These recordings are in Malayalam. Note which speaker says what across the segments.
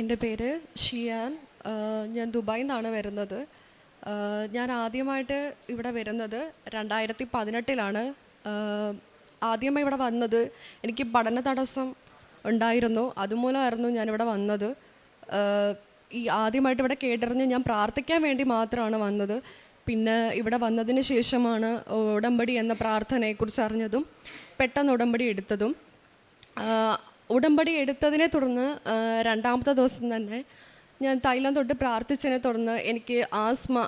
Speaker 1: എന്റെ പേര് ഷിയാൻ. ഞാൻ ദുബായിൽ നിന്നാണ് വരുന്നത്. ഞാൻ ആദ്യമായിട്ട് ഇവിടെ വരുന്നത് രണ്ടായിരത്തി പതിനെട്ടിലാണ് ആദ്യമായി ഇവിടെ വന്നത് എനിക്ക് പഠന തടസ്സം ഉണ്ടായിരുന്നു. അതുമൂലമായിരുന്നു ഞാനിവിടെ വന്നത്. ഈ ആദ്യമായിട്ട് ഇവിടെ കേട്ടറിഞ്ഞ് ഞാൻ പ്രാർത്ഥിക്കാൻ വേണ്ടി മാത്രമാണ് വന്നത്. പിന്നെ ഇവിടെ വന്നതിന് ശേഷമാണ് ഉടമ്പടി എന്ന പ്രാർത്ഥനയെക്കുറിച്ച് അറിഞ്ഞതും പെട്ടെന്ന് ഉടമ്പടി എടുത്തതും. ഉടമ്പടി എടുത്തതിനെ തുടർന്ന് രണ്ടാമത്തെ ദിവസം തന്നെ ഞാൻ തൈലം തൊട്ട് പ്രാർത്ഥിച്ചതിനെ തുടർന്ന് എനിക്ക് ആസ്മ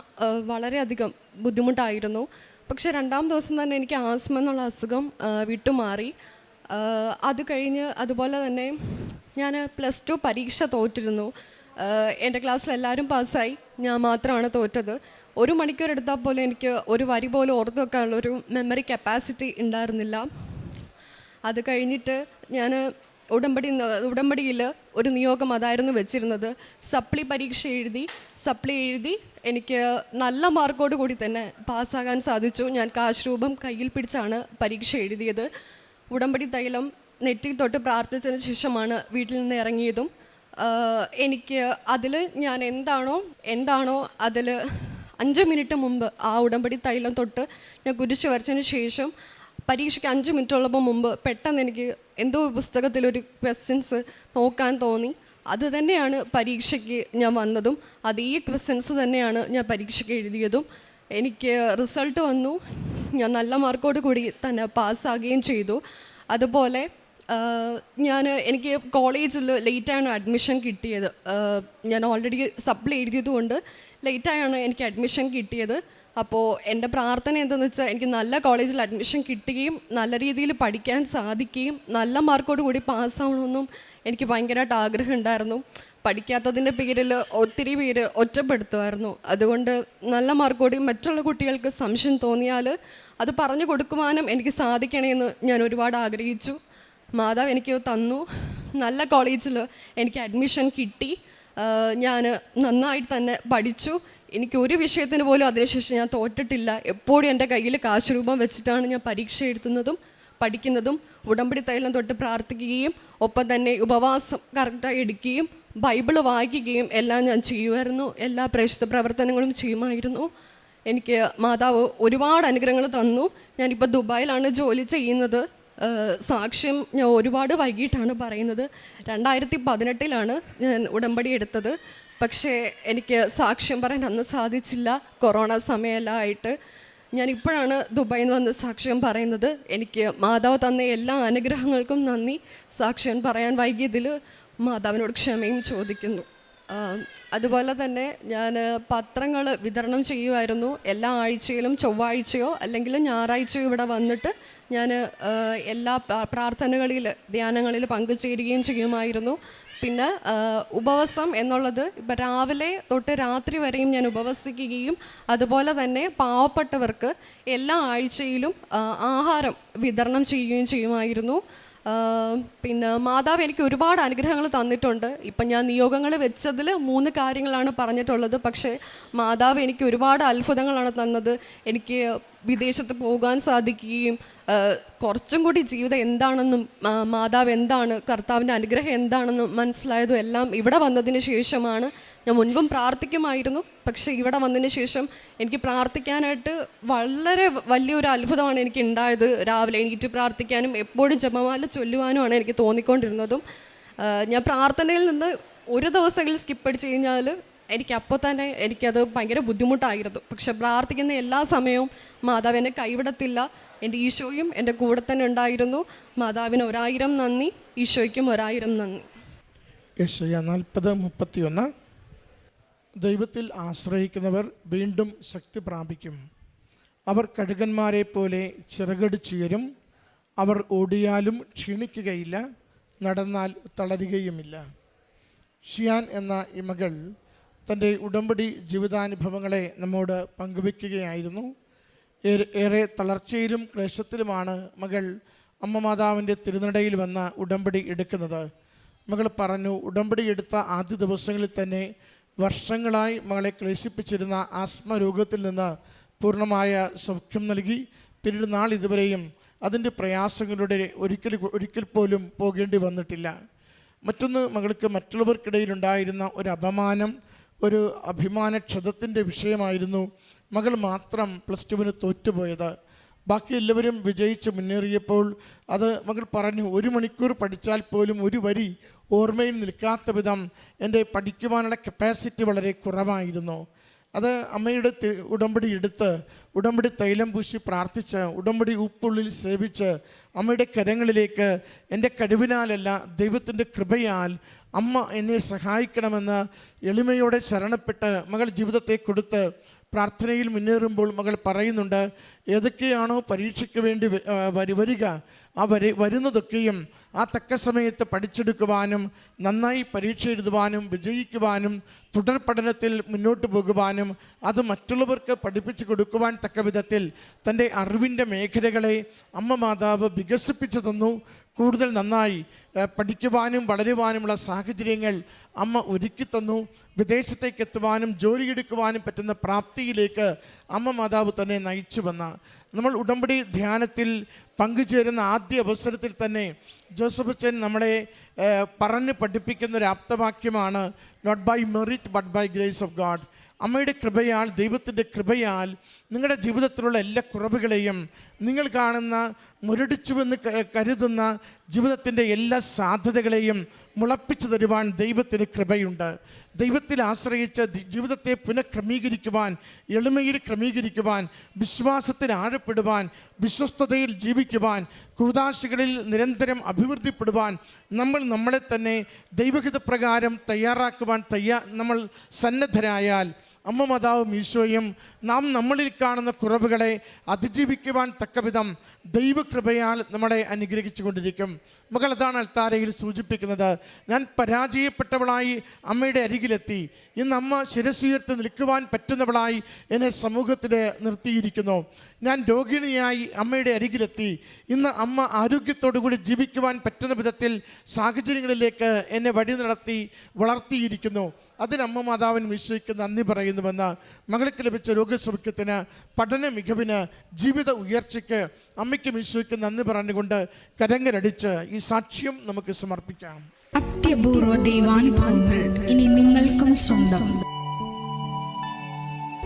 Speaker 1: വളരെയധികം ബുദ്ധിമുട്ടായിരുന്നു. പക്ഷേ രണ്ടാം ദിവസം തന്നെ എനിക്ക് ആസ്മ എന്നുള്ള അസുഖം വിട്ടുമാറി. അത് കഴിഞ്ഞ് അതുപോലെ തന്നെ ഞാൻ പ്ലസ് ടു പരീക്ഷ തോറ്റിരുന്നു. എന്റെ ക്ലാസ്സിൽ എല്ലാവരും പാസ്സായി. ഞാൻ മാത്രമാണ് തോറ്റത്. ഒരു മണിക്കൂർ എടുത്താൽ പോലും എനിക്ക് ഒരു വരി പോലും ഓർത്ത് വെക്കാനുള്ളൊരു മെമ്മറി കപ്പാസിറ്റി ഉണ്ടായിരുന്നില്ല. അത് കഴിഞ്ഞിട്ട് ഞാൻ ഉടമ്പടി ഉടമ്പടിയിൽ ഒരു നിയോഗം അതായിരുന്നു വെച്ചിരുന്നത്. സപ്ലി പരീക്ഷ എഴുതി സപ്ലി എഴുതി എനിക്ക് നല്ല മാർക്കോട് കൂടി തന്നെ പാസ്സാകാൻ സാധിച്ചു. ഞാൻ കാശ് രൂപം കയ്യിൽ പിടിച്ചാണ് പരീക്ഷ എഴുതിയത്. ഉടമ്പടി തൈലം നെറ്റിൽ തൊട്ട് പ്രാർത്ഥിച്ചതിന് ശേഷമാണ് വീട്ടിൽ നിന്ന് ഇറങ്ങിയതും. എനിക്ക് അതിൽ ഞാൻ എന്താണോ എന്താണോ അതിൽ അഞ്ച് മിനിറ്റ് മുമ്പ് ആ ഉടമ്പടി തൈലം തൊട്ട് ഞാൻ കുരിശ് വരച്ചതിന് ശേഷം പരീക്ഷയ്ക്ക് അഞ്ച് മിനിറ്റ് ഉള്ളപ്പോൾ മുമ്പ് പെട്ടെന്ന് എനിക്ക് എന്തോ പുസ്തകത്തിലൊരു ക്വസ്റ്റ്യൻസ് നോക്കാൻ തോന്നി. അത് തന്നെയാണ് പരീക്ഷയ്ക്ക് ഞാൻ വന്നതും. അതേ ക്വസ്റ്റ്യൻസ് തന്നെയാണ് ഞാൻ പരീക്ഷയ്ക്ക് എഴുതിയതും. എനിക്ക് റിസൾട്ട് വന്നു. ഞാൻ നല്ല മാർക്കോട് കൂടി തന്നെ പാസ്സാകുകയും ചെയ്തു. അതുപോലെ ഞാൻ എനിക്ക് കോളേജിൽ ലേറ്റാണ് അഡ്മിഷൻ കിട്ടിയത്. ഞാൻ ഓൾറെഡി സപ്ലൈ എഴുതിയതുകൊണ്ട് ലേറ്റായാണ് എനിക്ക് അഡ്മിഷൻ കിട്ടിയത്. അപ്പോൾ എന്റെ പ്രാർത്ഥന എന്തെന്ന് വെച്ചാൽ എനിക്ക് നല്ല കോളേജിൽ അഡ്മിഷൻ കിട്ടുകയും നല്ല രീതിയിൽ പഠിക്കാൻ സാധിക്കുകയും നല്ല മാർക്കോട് കൂടി പാസ്സാവണമെന്നും എനിക്ക് ഭയങ്കരമായിട്ട് ആഗ്രഹം ഉണ്ടായിരുന്നു. പഠിക്കാത്തതിന്റെ പേരിൽ ഒത്തിരി പേര് ഒറ്റപ്പെടുത്തുമായിരുന്നു. അതുകൊണ്ട് നല്ല മാർക്കോടി മറ്റുള്ള കുട്ടികൾക്ക് സംശയം തോന്നിയാൽ അത് പറഞ്ഞു കൊടുക്കുവാനും എനിക്ക് സാധിക്കണമെന്ന് ഞാൻ ഒരുപാട് ആഗ്രഹിച്ചു. മാതാവ് എനിക്ക് തന്നു. നല്ല കോളേജിൽ എനിക്ക് അഡ്മിഷൻ കിട്ടി. ഞാൻ നന്നായിട്ട് തന്നെ പഠിച്ചു. എനിക്ക് ഒരു വിഷയത്തിന് പോലും അതിനുശേഷം ഞാൻ തോറ്റിട്ടില്ല. എപ്പോഴും എന്റെ കയ്യിൽ കാശ് രൂപം വെച്ചിട്ടാണ് ഞാൻ പരീക്ഷ എഴുതുന്നതും പഠിക്കുന്നതും. ഉടമ്പടി തൈലം തൊട്ട് പ്രാർത്ഥിക്കുകയും ഒപ്പം തന്നെ ഉപവാസം കറക്റ്റായി എടുക്കുകയും ബൈബിൾ വായിക്കുകയും എല്ലാം ഞാൻ ചെയ്യുമായിരുന്നു. എല്ലാ പ്രേക്ഷിത പ്രവർത്തനങ്ങളും ചെയ്യുമായിരുന്നു. എനിക്ക് മാതാവ് ഒരുപാട് അനുഗ്രഹങ്ങൾ തന്നു. ഞാനിപ്പോൾ ദുബായിലാണ് ജോലി ചെയ്യുന്നത്. സാക്ഷ്യം ഞാൻ ഒരുപാട് വൈകിട്ടാണ് പറയുന്നത്. രണ്ടായിരത്തി പതിനെട്ടിലാണ് ഞാൻ ഉടമ്പടി എടുത്തത്. പക്ഷേ എനിക്ക് സാക്ഷ്യം പറയാൻ അന്ന് സാധിച്ചില്ല. കൊറോണ സമയമെല്ലാം ആയിട്ട്. ഞാൻ ഇപ്പോഴാണ് ദുബായിൽ നിന്ന് വന്ന് സാക്ഷ്യം പറയുന്നത്. എനിക്ക് മാതാവ് തന്ന എല്ലാ അനുഗ്രഹങ്ങൾക്കും നന്ദി. സാക്ഷ്യം പറയാൻ വൈകിയതിൽ മാതാവിനോട് ക്ഷമയും ചോദിക്കുന്നു. അതുപോലെ തന്നെ ഞാൻ പത്രങ്ങൾ വിതരണം ചെയ്യുമായിരുന്നു എല്ലാ ആഴ്ചയിലും ചൊവ്വാഴ്ചയോ അല്ലെങ്കിൽ ഞായറാഴ്ചയോ ഇവിടെ വന്നിട്ട് ഞാൻ എല്ലാ പ്രാ- പ്രാർത്ഥനകളിൽ ധ്യാനങ്ങളിൽ പങ്കുചേരുകയും ചെയ്യുമായിരുന്നു. പിന്നെ ഉപവസം എന്നുള്ളത് ഇപ്പം രാവിലെ തൊട്ട് രാത്രി വരെയും ഞാൻ ഉപവസിക്കുകയും അതുപോലെ തന്നെ പാവപ്പെട്ടവർക്ക് എല്ലാ ആഴ്ചയിലും ആഹാരം വിതരണം ചെയ്യുകയും ചെയ്യുമായിരുന്നു. പിന്നെ മാതാവ് എനിക്ക് ഒരുപാട് അനുഗ്രഹങ്ങൾ തന്നിട്ടുണ്ട്. ഇപ്പം ഞാൻ നിയോഗങ്ങൾ വെച്ചതിൽ മൂന്ന് കാര്യങ്ങളാണ് പറഞ്ഞിട്ടുള്ളത്. പക്ഷേ മാതാവ് എനിക്ക് ഒരുപാട് അത്ഭുതങ്ങളാണ് തന്നത്. എനിക്ക് വിദേശത്ത് പോകാൻ സാധിക്കുകയും കുറച്ചും കൂടി ജീവിതം എന്താണെന്നും മാതാവ് എന്താണ് കർത്താവിന്റെ അനുഗ്രഹം എന്താണെന്നും മനസ്സിലായതും എല്ലാം ഇവിടെ വന്നതിന് ശേഷമാണ് ഞാൻ മുൻപും പ്രാർത്ഥിക്കുമായിരുന്നു. പക്ഷേ ഇവിടെ വന്നതിന് ശേഷം എനിക്ക് പ്രാർത്ഥിക്കാനായിട്ട് വളരെ വലിയൊരു അത്ഭുതമാണ് എനിക്ക് ഉണ്ടായത് രാവിലെ എണീറ്റ് പ്രാർത്ഥിക്കാനും എപ്പോഴും ജപമാല ചൊല്ലുവാനുമാണ് എനിക്ക് തോന്നിക്കൊണ്ടിരുന്നതും. ഞാൻ പ്രാർത്ഥനയിൽ നിന്ന് ഒരു ദിവസമെങ്കിലും സ്കിപ്പ് അടിച്ച് കഴിഞ്ഞാൽ എനിക്ക് അപ്പോൾ തന്നെ എനിക്കത് ഭയങ്കര ബുദ്ധിമുട്ടായിരുന്നു. പക്ഷെ പ്രാർത്ഥിക്കുന്ന എല്ലാ സമയവും മാതാവ് എന്നെ കൈവിടത്തില്ല. എന്റെ ഈശോയും എന്റെ കൂടെ തന്നെ ഉണ്ടായിരുന്നു. മാതാവിന് ഒരായിരം നന്ദി ഈശോയ്ക്കും ഒരായിരം നന്ദി.
Speaker 2: യശയ നാൽപ്പത് മുപ്പത്തിയൊന്ന്. ദൈവത്തിൽ ആശ്രയിക്കുന്നവർ വീണ്ടും ശക്തി പ്രാപിക്കും. അവർ കഴുകന്മാരെ പോലെ ചിറകടിച്ചുയരും അവർ ഓടിയാലും ക്ഷീണിക്കുകയില്ല നടന്നാൽ തളരുകയുമില്ല. ഷിയാൻ എന്ന ഇമകൾ മകൾ തന്റെ ഉടമ്പടി ജീവിതാനുഭവങ്ങളെ നമ്മോട് പങ്കുവെക്കുകയായിരുന്നു ഏറെ തളർച്ചയിലും ക്ലേശത്തിലുമാണ് മകൾ അമ്മ മാതാവിന്റെ തിരുനടയിൽ വന്ന ഉടമ്പടി എടുക്കുന്നത്. മകൾ പറഞ്ഞു ഉടമ്പടി എടുത്ത ആദ്യ ദിവസങ്ങളിൽ തന്നെ വർഷങ്ങളായി മകളെ ക്ലേശിപ്പിച്ചിരുന്ന ആസ്മ രോഗത്തിൽ നിന്ന് പൂർണമായ സൗഖ്യം നൽകി. പിന്നീട് നാളിതുവരെയും അതിന്റെ പ്രയാസങ്ങളുടെ ഒരിക്കൽ ഒരിക്കൽ പോലും പോകേണ്ടി വന്നിട്ടില്ല. മറ്റൊന്ന് മകൾക്ക് മറ്റുള്ളവർക്കിടയിലുണ്ടായിരുന്ന ഒരു അപമാനം ഒരു അഭിമാനക്ഷതത്തിന്റെ വിഷയമായിരുന്നു മകൾ മാത്രം പ്ലസ് ടുവിന് തോറ്റുപോയത്. ബാക്കി എല്ലാവരും വിജയിച്ച് മുന്നേറിയപ്പോൾ അത് മകൾ പറഞ്ഞു ഒരു മണിക്കൂർ പഠിച്ചാൽ പോലും ഒരു വരി ഓർമ്മയിൽ നിൽക്കാത്ത വിധം എന്റെ പഠിക്കുവാനുള്ള കപ്പാസിറ്റി വളരെ കുറവായിരുന്നു. അത് അമ്മയുടെ ഉടമ്പടി എടുത്ത് ഉടമ്പടി തൈലം പൂശി പ്രാർത്ഥിച്ച് ഉടമ്പടി ഉപ്പുള്ളിൽ സേവിച്ച് അമ്മയുടെ കരങ്ങളിലേക്ക് എന്റെ കഴിവിനാലല്ല ദൈവത്തിന്റെ കൃപയാൽ അമ്മ എന്നെ സഹായിക്കണമെന്ന് എളിമയോടെ ശരണപ്പെട്ട് മകൾ ജീവിതത്തെ കൊടുത്ത് പ്രാർത്ഥനയിൽ മുന്നേറുമ്പോൾ മകൾ പറയുന്നുണ്ട് ഏതൊക്കെയാണോ പരീക്ഷയ്ക്ക് വേണ്ടി വരിക ആ വരി വരുന്നതൊക്കെയും ആ തക്ക സമയത്ത് പഠിച്ചെടുക്കുവാനും നന്നായി പരീക്ഷ എഴുതുവാനും വിജയിക്കുവാനും തുടർ പഠനത്തിൽ മുന്നോട്ട് പോകുവാനും അത് മറ്റുള്ളവർക്ക് പഠിപ്പിച്ചു കൊടുക്കുവാൻ തക്ക വിധത്തിൽ തന്റെ അറിവിന്റെ മേഖലകളെ അമ്മ മാതാവ് വികസിപ്പിച്ചു തന്നു. കൂടുതൽ നന്നായി പഠിക്കുവാനും വളരുവാനുമുള്ള സാഹചര്യങ്ങൾ അമ്മ ഒരുക്കി തന്നു. വിദേശത്തേക്ക് എത്തുവാനും ജോലിയെടുക്കുവാനും പറ്റുന്ന പ്രാപ്തിയിലേക്ക് അമ്മ മാതാവ് തന്നെ നയിച്ചു വന്ന. നമ്മൾ ഉടമ്പടി ധ്യാനത്തിൽ പങ്കുചേരുന്ന ആദ്യ അവസരത്തിൽ തന്നെ ജോസഫ് അച്ഛൻ നമ്മളെ പറഞ്ഞു പഠിപ്പിക്കുന്ന ഒരു ആപ്തവാക്യമാണ് not by merit but by grace of God അമ്മയുടെ കൃപയാൽ ദൈവത്തിന്റെ കൃപയാൽ നിങ്ങളുടെ ജീവിതത്തിലുള്ള എല്ലാ കുറവുകളെയും നിങ്ങൾ കാണുന്ന മുരടിച്ചുവെന്ന് കരുതുന്ന ജീവിതത്തിന്റെ എല്ലാ സാധ്യതകളെയും മുളപ്പിച്ചു തരുവാൻ ദൈവത്തിന് കൃപയുണ്ട്. ദൈവത്തിൽ ആശ്രയിച്ച് ജീവിതത്തെ പുനഃക്രമീകരിക്കുവാൻ എളിമയിൽ ക്രമീകരിക്കുവാൻ വിശ്വാസത്തിൽ ആഴപ്പെടുവാൻ വിശ്വസ്തതയിൽ ജീവിക്കുവാൻ കൂതാശികളിൽ നിരന്തരം അഭിവൃദ്ധിപ്പെടുവാൻ നമ്മൾ നമ്മളെ തന്നെ ദൈവഹിതപ്രകാരം തയ്യാറാക്കുവാൻ തയ്യാ നമ്മൾ സന്നദ്ധരായാൽ അമ്മ മാതാവും ഈശോയും നാം നമ്മളിൽ കാണുന്ന കുറവുകളെ അതിജീവിക്കുവാൻ തക്കവിധം ദൈവകൃപയാൽ നമ്മളെ അനുഗ്രഹിച്ചു കൊണ്ടിരിക്കും. മകൾ അതാണ് അൽത്താരയിൽ സൂചിപ്പിക്കുന്നത്. ഞാൻ പരാജയപ്പെട്ടവളായി അമ്മയുടെ അരികിലെത്തി. ഇന്ന് അമ്മ ശിരസുയർത്ത് നിൽക്കുവാൻ പറ്റുന്നവളായി എന്നെ സമൂഹത്തിൽ നിർത്തിയിരിക്കുന്നു. ഞാൻ രോഗിണിയായി അമ്മയുടെ അരികിലെത്തി. ഇന്ന് അമ്മ ആരോഗ്യത്തോടുകൂടി ജീവിക്കുവാൻ പറ്റുന്ന വിധത്തിൽ സാഹചര്യങ്ങളിലേക്ക് എന്നെ വഴി നടത്തി വളർത്തിയിരിക്കുന്നു. അതിന് അമ്മ മാതാവിന് വിശ്വസിക്കുന്ന നന്ദി പറയുന്നുവെന്ന് മകൾക്ക് ലഭിച്ച രോഗസൗഖ്യത്തിന് പഠന മികവിന് ജീവിത ഉയർച്ചയ്ക്ക് അമ്മയ്ക്ക് വിശ്വസിക്കുന്ന നന്ദി പറഞ്ഞുകൊണ്ട് കരങ്ങരടിച്ച് ഈ സാക്ഷ്യം നമുക്ക് സമർപ്പിക്കാം.
Speaker 3: അത്യപൂർവ ദൈവാനുഭവങ്ങൾ ഇനി നിങ്ങൾക്കും സ്വന്തം.